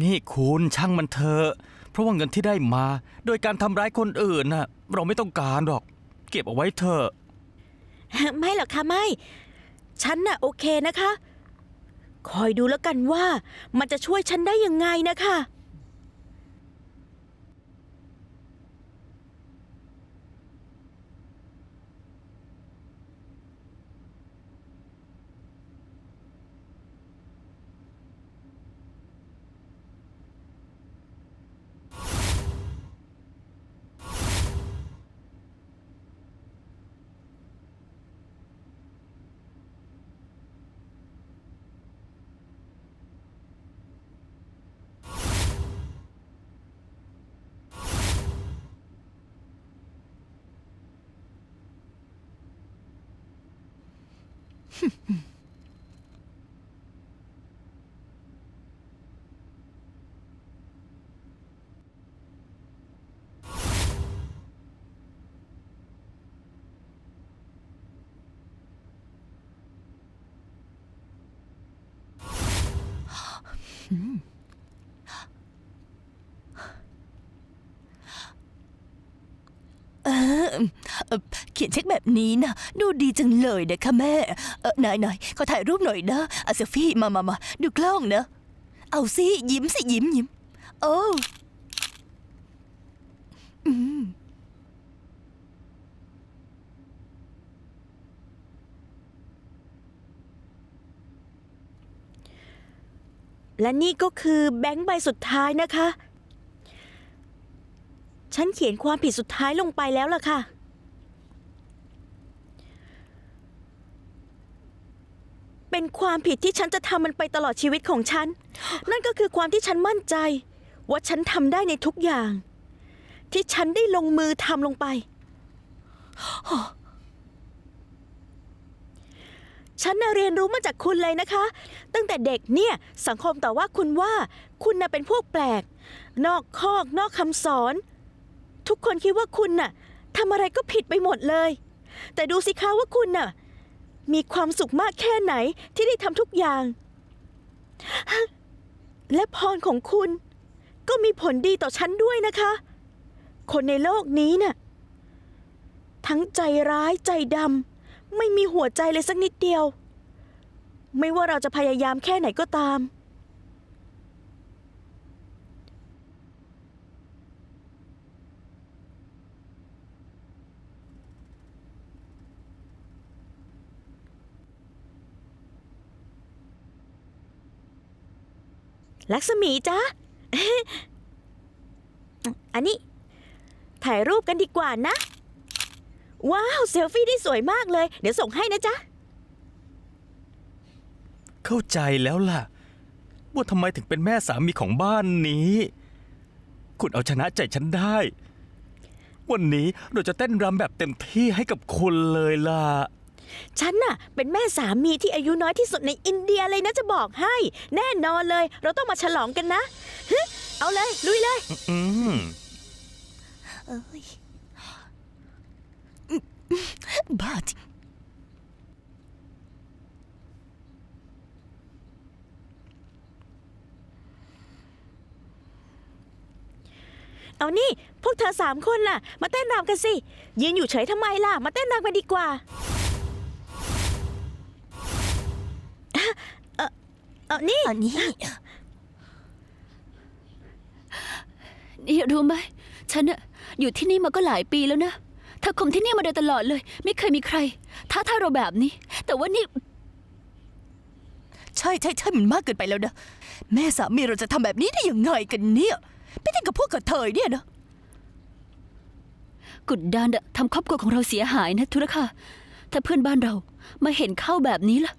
นี่คุณช่างมันเถอะเพราะว่าเงินที่ได้มา โดยการทำร้ายคนอื่นน่ะ เราไม่ต้องการหรอก เก็บเอาไว้เถอะไม่หรอกค่ะไม่ ฉันน่ะโอเคนะคะ คอยดูแล้วกันว่ามันจะช่วยฉันได้ยังไงนะคะ เออ เอ่อเขียนเช็คแบบนี้นะดูดีจังเลยนะคะแม่เออนายนายขอถ่ายรูปหน่อยนะอาเซลฟี่มามามาดูกล้องนะ เอาสิยิ้มสิยิ้มยิ้มโอ้อืมและนี่ก็คือแบงค์ใบสุดท้ายนะคะ ฉันเขียนความผิดสุดท้ายลงไปแล้วล่ะค่ะ เป็นความผิดที่ฉันจะทำมันไปตลอดชีวิตของฉัน นั่นก็คือความที่ฉันมั่นใจ ว่าฉันทำได้ในทุกอย่าง ที่ฉันได้ลงมือทำลงไป ฉันน่ะเรียนรู้มาจากคุณเลยนะคะ ตั้งแต่เด็กเนี่ยสังคมต่อว่าคุณว่า คุณน่ะเป็นพวกแปลก นอกคอก นอกคำสอน ทุกคนคิดว่าคุณน่ะทำอะไรก็ผิดไปหมดเลย แต่ดูสิคะว่าคุณน่ะ มีความสุขมากแค่ไหนที่ได้ทำทุกอย่าง และพรของคุณ ก็มีผลดีต่อฉันด้วยนะคะ คนในโลกนี้น่ะ ทั้งใจร้ายใจดำไม่มีหัวใจเลยสักนิดเดียว ไม่ว่าเราจะพยายามแค่ไหนก็ตาม ลักษมีจ๊ะอันนี้ ถ่ายรูปกันดีกว่านะ ว้าว เซลฟี่ได้สวยมากเลย เดี๋ยวส่งให้นะจ๊ะ เข้าใจแล้วล่ะ ว่าทำไมถึงเป็นแม่สามีของบ้านนี้ คุณเอาชนะใจฉันได้ วันนี้เราจะเต้นรำแบบเต็มที่ให้กับคุณเลยล่ะ ฉันน่ะ เป็นแม่สามีที่อายุน้อยที่สุดในอินเดียเลยนะจะบอกให้ แน่นอนเลย เราต้องมาฉลองกันนะฮึเอาเลย ลุยเลย อืมเอ้ยบ้าจริงเอานี่ พวกเธอสามคนล่ะ มาเต้นรำกันสิ ยืนอยู่เฉยทำไมล่ะ มาเต้นรำกันดีกว่า เออนี่ อันนี้ นี่รู้ไหมฉันอะอยู่ที่นี่มาก็หลายปีแล้วนะเธอคุมที่นี่มาโดยตลอดเลย ไม่เคยมีใครท้าทายเราแบบนี้ แต่ว่านี่ใช่ใช่ใช่มันมากเกินไปแล้วนะ แม่สามีเราจะทำแบบนี้ได้ยังไงกันเนี่ยไม่ได้กับพวกกระเทยเนี่ยนะ กุดดานอะทำครอบครัวของเราเสียหายนะทุรค่ะถ้าเพื่อนบ้านเรามาเห็นเข้าแบบนี้ล่ะ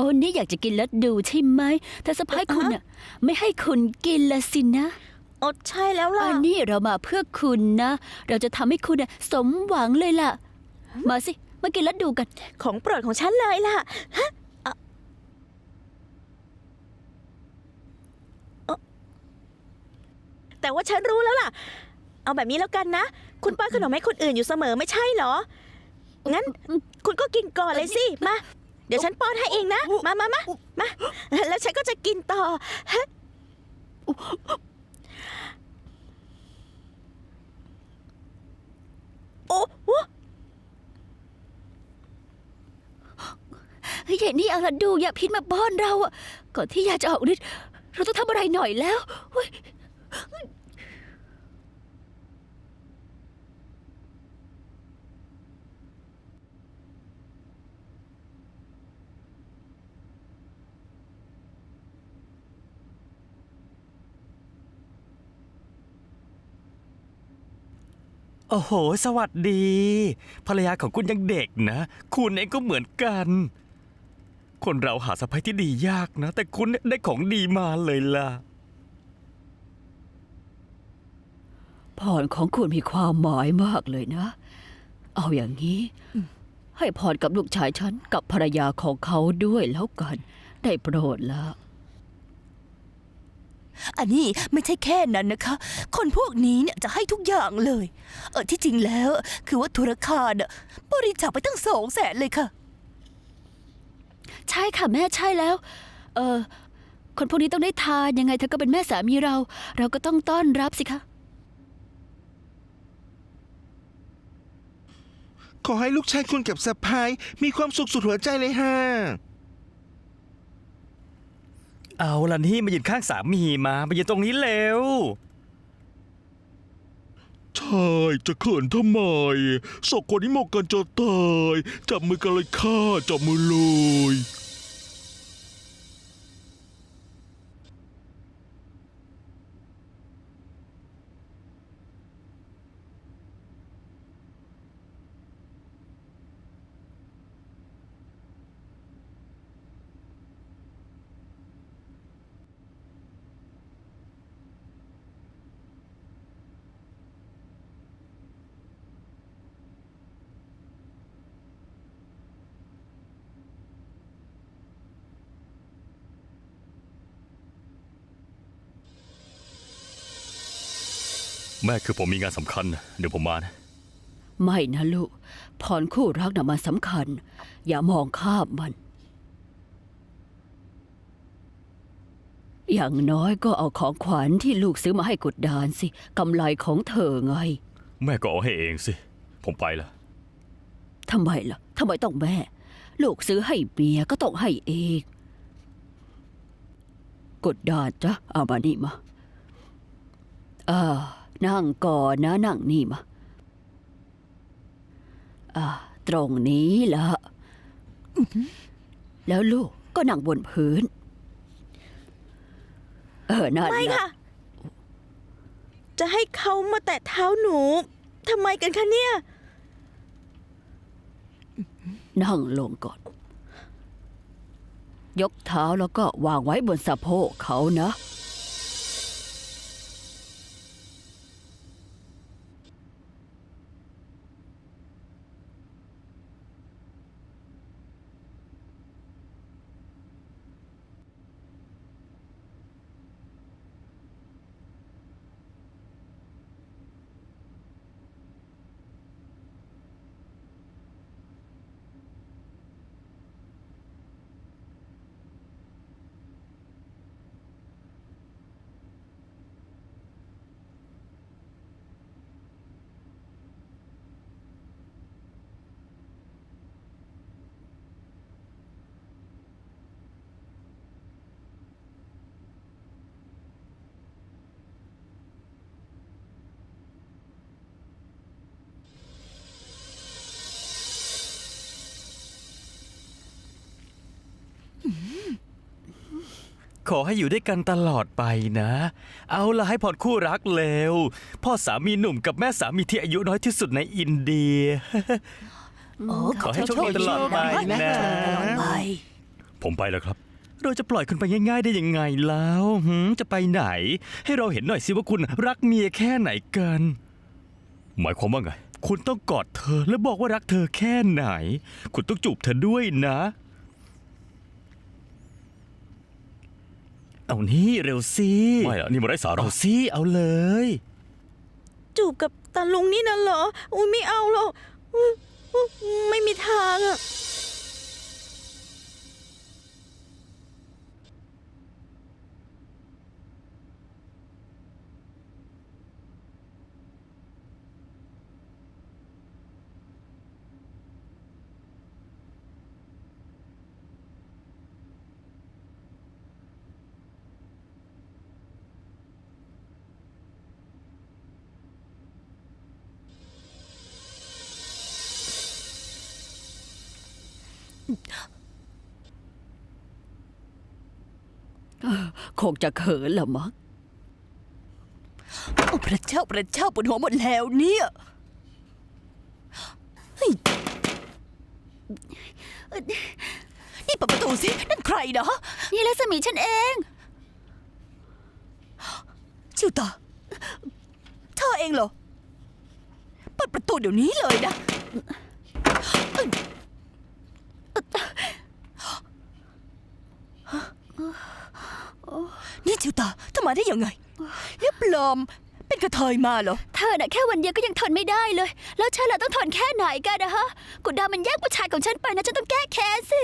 อ้นี่อยากจะกินแล้วดูใช่ไหมแต่สะพ้ายคุณน่ะไม่ให้คุณกินละสินะอดใช่แล้วล่ะอันนี้เรามาเพื่อคุณนะ เราจะทำให้คุณน่ะสมหวังเลยล่ะ มาสิ มากินแล้วดูกัน ของโปรดของฉันเลยล่ะฮะอะเอ่อแต่ว่าฉันรู้แล้วล่ะ เอาแบบนี้แล้วกันนะ คุณป้อนขนมให้คนอื่นอยู่เสมอไม่ใช่เหรอ งั้น คุณก็กินก่อนเลยสิ มา เดี๋ยวฉันป้อนให้เองนะ มามามามา แล้วฉันก็จะกินต่อฮะโอ้โหเฮ้ยนี่เอาละดูอย่าพิษมาป้อนเราอะก่อนที่ยาจะออกฤทธิ์เราต้องทำอะไรหน่อยแล้วเฮ้ย โอ้โห สวัสดี ภรรยาของคุณยังเด็กนะ คุณเองก็เหมือนกัน คนเราหาสะพ้ายที่ดียากนะ แต่คุณได้ของดีมาเลยล่ะ พรของคุณมีความหมายมากเลยนะ เอาอย่างนี้ ให้พรกับลูกชายฉันกับภรรยาของเขาด้วยแล้วกัน ได้โปรดละ อันนี้ไม่ใช่แค่นั้นนะคะ คนพวกนี้เนี่ยจะให้ทุกอย่างเลย เออที่จริงแล้ว คือว่าธุรคารน่ะบริจาคไปตั้งสองแสนเลยค่ะ ใช่ค่ะแม่ใช่แล้ว เออคนพวกนี้ต้องได้ทานยังไงเธอก็เป็นแม่สามีเรา เราก็ต้องต้อนรับสิคะ ขอให้ลูกชายคุณกับสะพายมีความสุขสุดหัวใจเลยฮะ เอาล่ะนี่มายืนข้างสามีมามายืนตรงนี้เร็ว ใช่จะเขินทำไมสองคนนี้เหมาะกันจะตาย จับมือกันเลยค่ะจับมือเลย แม่คือผมมีงานสำคัญ เดี๋ยวผมมานะ ไม่นะลูกพรคู่รักน่ะมันสำคัญ อย่ามองข้ามมัน อย่างน้อยก็เอาของขวัญที่ลูกซื้อมาให้กุดดานสิกำไรของเธอไงแม่ก็เอาให้เองสิ ผมไปละ ทำไมล่ะทำไมต้องแม่ ลูกซื้อให้เบียร์ก็ต้องให้เอง กดดานจ้ะเอามานี่มาอ่า นั่งก่อนนะนั่งนี่มาอ่าตรงนี้ละแล้วลูกก็นั่งบนพื้น เออนั่นไม่ล่ะค่ะ จะให้เขามาแตะเท้าหนูทำไมกันคะเนี่ย นั่งลงก่อน ยกเท้าแล้วก็วางไว้บนสะโพกเขานะ ขอให้อยู่ด้วยกันตลอดไปนะ เอาล่ะให้พรคู่รักเร็ว พ่อสามีหนุ่มกับแม่สามีที่อายุน้อยที่สุดในอินเดีย โอ้ขอให้โชคดีตลอดไปนะ ตลอดไป ผมไปแล้วครับ เราจะปล่อยคุณไปง่ายๆได้ยังไงแล้วหืมจะไปไหน ให้เราเห็นหน่อยสิว่าคุณรักเมียแค่ไหนกัน หมายความว่าไง คุณต้องกอดเธอและบอกว่ารักเธอแค่ไหน คุณต้องจูบเธอด้วยนะ เอานี่เร็วสิไม่อะนี่มันไร้สาระเอาสิเอาเลย จูบกับตาลุงนี่นะเหรอ อุ้ยไม่เอาหรอกอุ๊ยอุ๊ยไม่มีทางอะ คงจะเขินละมั้งโอ้พระเจ้าพระเจ้าปวดหัวหมดแล้วเนี่ยเฮ้ยเอ่อนี่เปิดประตูสิ นั่นใครนะนี่ลัสมีฉันเองชิวตาเธอเองเหรอ เปิดประตูเดี๋ยวนี้เลยนะ นี่ชิวตาเธอมาได้ยังไงแล้วปลอม เป็นกระเทยมาเหรอ เธอน่ะแค่วันเดียวก็ยังทนไม่ได้เลย แล้วฉันล่ะต้องทนแค่ไหนกันนะฮะกุดดามันแย่งผู้ชายของฉันไปนะฉันต้องแก้แค้นสิ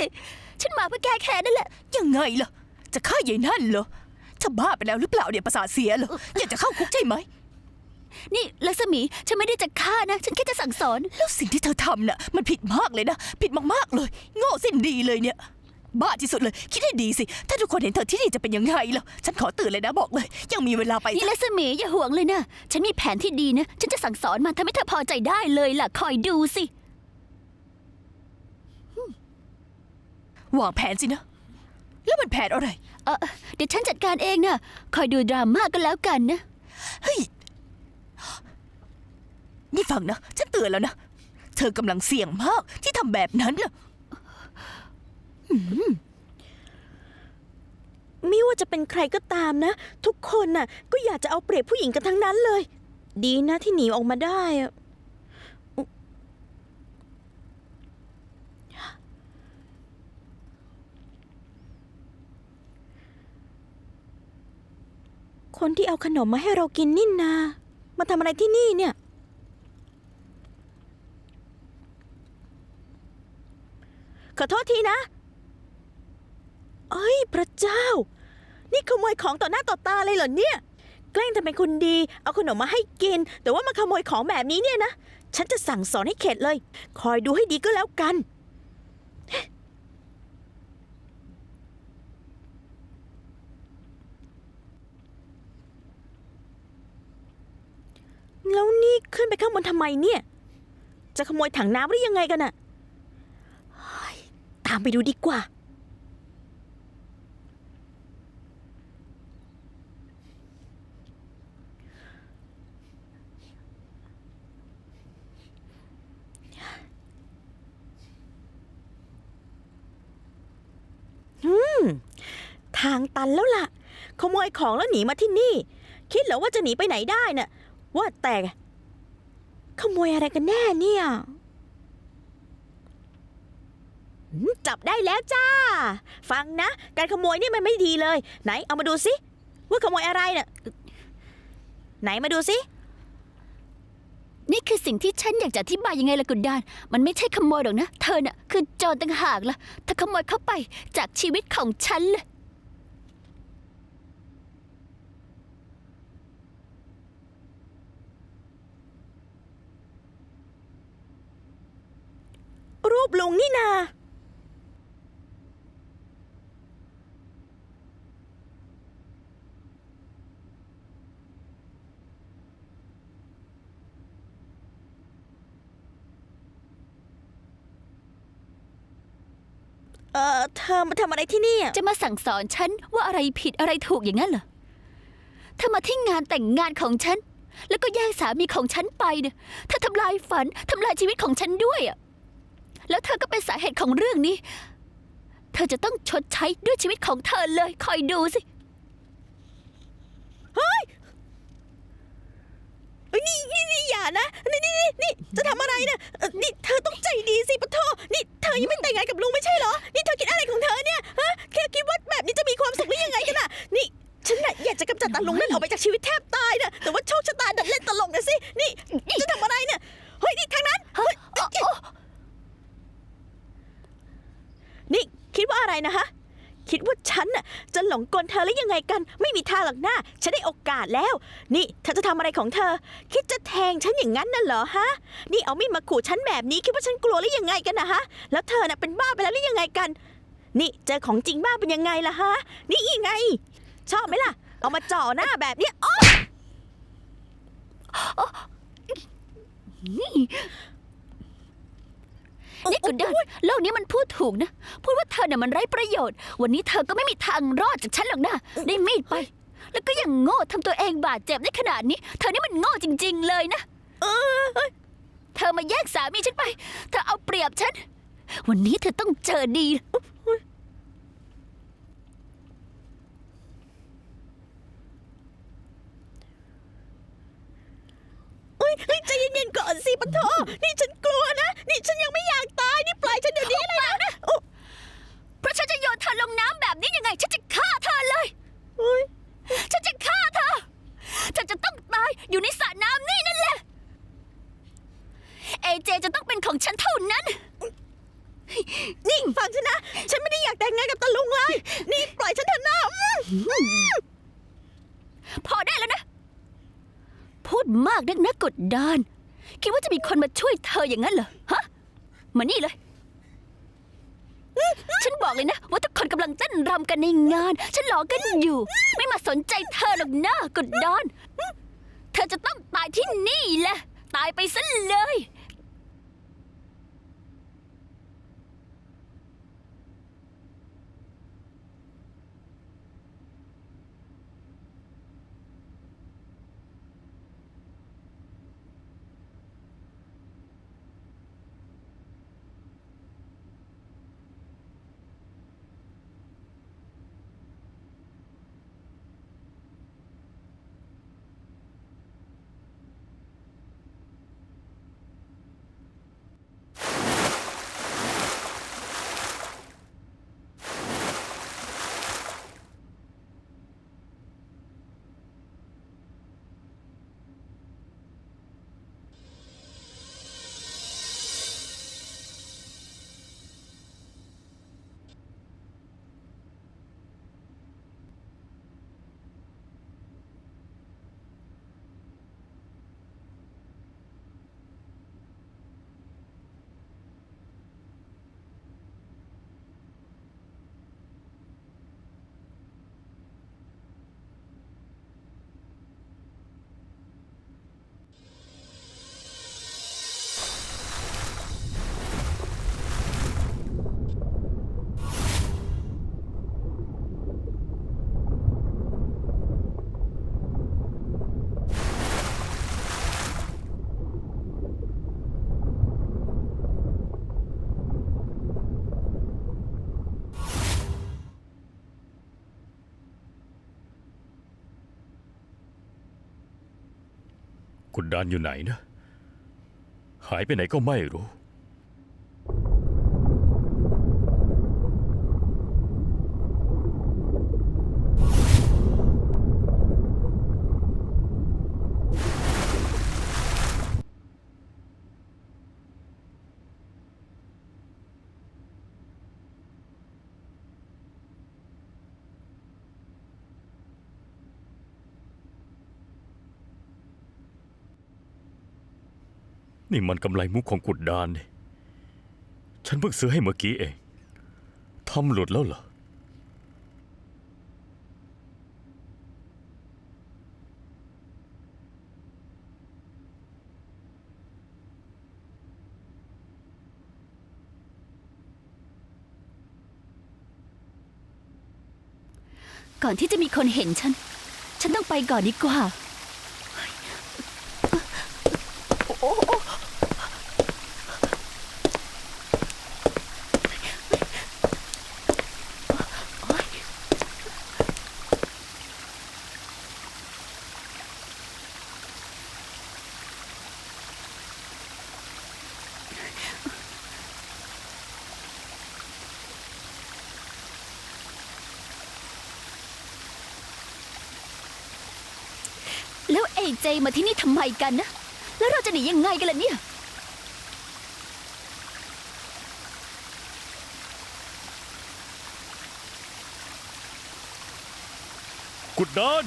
ฉันมาเพื่อแก้แค้นนั่นแหละ ยังไงล่ะ จะฆ่ายายนั่นเหรอเธอบ้าไปแล้วหรือเปล่าเนี่ยประสาทเสียเหรออยากจะเข้าคุกใช่ไหม นี่ลักษมีฉันไม่ได้จะฆ่านะ ฉันแค่จะสั่งสอน แล้วสิ่งที่เธอทำน่ะมันผิดมากเลยนะ ผิดมากๆเลย โง่สิ้นดีเลยเนี่ย บ้าที่สุดเลย คิดให้ดีสิ ถ้าทุกคนเห็นเธอที่นี่จะเป็นยังไงล่ะ ฉันขอตื่นเลยนะบอกเลย ยังมีเวลาไปนี่ลักษมีอย่าห่วงเลยนะ ฉันมีแผนที่ดีนะ ฉันจะสั่งสอนมันทำให้เธอพอใจได้เลยล่ะ คอยดูสิ วางแผนสินะ แล้วมันแผนอะไร เออเดี๋ยวฉันจัดการเองนะคอยดูดราม่ากันแล้วกันนะ เฮ้ย นี่ฟังนะ ฉันเตือนแล้วนะ เธอกำลังเสี่ยงมากที่ทำแบบนั้นน่ะ ไม่ว่าจะเป็นใครก็ตามนะ ทุกคนน่ะ ก็อยากจะเอาเปรียบผู้หญิงกันทั้งนั้นเลย ดีนะที่หนีออกมาได้อะคนที่เอาขนมมาให้เรากินนี่นา มาทำอะไรที่นี่เนี่ย ขอโทษทีนะ เอ้ย พระเจ้า นี่ขโมยของต่อหน้าต่อตาเลยเหรอเนี่ย แกล้งทำเป็นคนดี เอาขนมมาให้กิน แต่ว่ามาขโมยของแบบนี้เนี่ยนะ ฉันจะสั่งสอนให้เข็ดเลย คอยดูให้ดีก็แล้วกัน แล้วนี่ขึ้นไปข้างบนทำไมเนี่ย จะขโมยถังน้ำหรือยังไงกันอะเฮ้ยตามไปดูดีกว่า ทางตันแล้วล่ะ ขโมยของแล้วหนีมาที่นี่ คิดเหรอว่าจะหนีไปไหนได้น่ะ ว่าแต่ ขโมยอะไรกันแน่เนี่ย จับได้แล้วจ้า ฟังนะ การขโมยนี่มันไม่ดีเลย ไหนเอามาดูสิ ว่าขโมยอะไรน่ะ ไหนมาดูสิ นี่คือสิ่งที่ฉันอยากจะอธิบายยังไงล่ะกุดดาน มันไม่ใช่ขโมยหรอกนะ เธอน่ะคือโจรต่างหากล่ะเธอขโมยเข้าไปจากชีวิตของฉันเลย รูปลุงนี่นา เอ่อ เธอมาทำอะไรที่นี่อะจะมาสั่งสอนฉันว่าอะไรผิดอะไรถูกอย่างนั้นเหรอเธอมาที่งานแต่งงานของฉัน แล้วก็แย่งสามีของฉันไปเนี่ยเธอทำลายฝันทำลายชีวิตของฉันด้วยอะ แล้วเธอก็เป็นสาเหตุของเรื่องนี้ เธอจะต้องชดใช้ด้วยชีวิตของเธอเลย คอยดูสิ เฮ้ยนี่นี่นี่อย่านะ นี่นี่นี่นี่จะทำอะไรเนี่ยเอ่อนี่เธอต้องใจดีสิปะโทนี่เธอยังไม่แต่งงานกับลุงไม่ใช่เหรอ นี่เธอคิดอะไรของเธอเนี่ยฮะแค่คิดว่าแบบนี้จะมีความสุขหรือยังไงกันน่ะ นี่ฉันน่ะอยากจะกำจัดตาลุงนั่นออกไปจากชีวิตแทบตายนะแต่ว่าโชคชะตาดันเล่นตลกนะสิ นี่จะทำอะไรเนี่ย เฮ้ยนี่ทางนั้นเฮ้ย นี่คิดว่าอะไรนะฮะ คิดว่าฉันน่ะจะหลงกลเธอแล้วยังไงกัน ไม่มีทางหรอกหน้า ฉันได้โอกาสแล้ว นี่เธอจะทำอะไรของเธอ คิดจะแทงฉันอย่างนั้นน่ะเหรอฮะ นี่เอามีดมาขู่ฉันแบบนี้คิดว่าฉันกลัวหรือยังไงกันนะฮะ แล้วเธอน่ะเป็นบ้าไปแล้วหรือยังไงกัน นี่เจอของจริงบ้าเป็นยังไงล่ะฮะ นี่ยังไง ชอบไหมล่ะ เอามาจ่อหน้าแบบนี้ยอ๊ะ นี่กุดเดินโลกนี้มันพูดถูกนะ พูดว่าเธอเนี่ยมันไร้ประโยชน์ วันนี้เธอก็ไม่มีทางรอดจากฉันหรอกนะ ได้มีดไป แล้วก็ยังโง่ทำตัวเองบาดเจ็บได้ขนาดนี้ เธอนี่มันโง่จริง ๆ เลยนะเออเธอมาแยกสามีฉันไป เธอเอาเปรียบฉัน วันนี้เธอต้องเจอดี เฮ้ยเฮ้ยใจเย็นๆก่อนสิปะโทนี่ฉันกลัวนะ นี่ฉันยังไม่อยากตาย นี่ปล่อยฉันเดี๋ยวนี้เลยนะโอ้ เพราะฉันจะโยนเธอลงน้ำแบบนี้ยังไง ฉันจะฆ่าเธอเลย เฮ้ย ฉันจะฆ่าเธอ เธอจะต้องตายอยู่ในสระน้ำนี่นั่นแหละ เอเจจะต้องเป็นของฉันเท่านั้น นี่ฟังฉันนะ ฉันไม่ได้อยากแต่งงานกับตาลุงเลย นี่ปล่อยฉันเถอะนะอืม พอได้แล้วนะ พูดมา กดดันคิดว่าจะมีคนมาช่วยเธออย่างนั้นเหรอฮะมานี่เลย ฉันบอกเลยนะ ว่าทุกคนกำลังเต้นรำกันในงาน ฉันหลอกันอยู่ ไม่มาสนใจเธอหรอกนะกดดอน เธอจะต้องตายที่นี่แหละ ตายไปซะเลย ดดันอยู่ไหนนะ หายไปไหนก็ไม่รู้ นี่มันกำไรมุกของกุดดานนี่ ฉันเพิ่งซื้อให้เมื่อกี้เอง ทำหลุดแล้วเหรอ ก่อนที่จะมีคนเห็นฉัน ฉันต้องไปก่อนดีกว่า แล้วเอเจมาที่นี่ทำไมกันนะ แล้วเราจะหนียังไงกันล่ะเนี่ย กุดดิน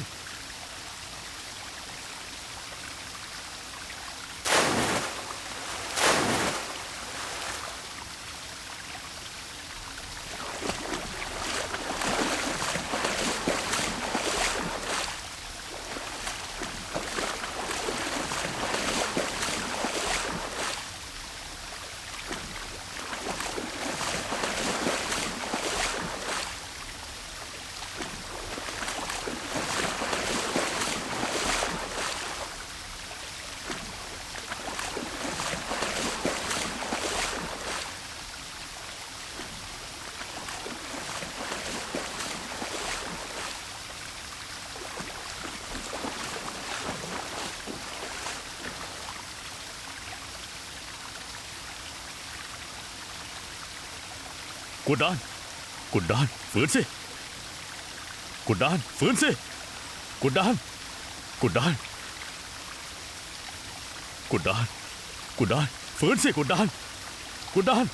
กุดดาน กุดดาน ฝืนสิ กุดดาน ฝืนสิ กุดดาน กุดดาน กุดดาน กุดดาน ฝืนสิ กุดดาน กุดดาน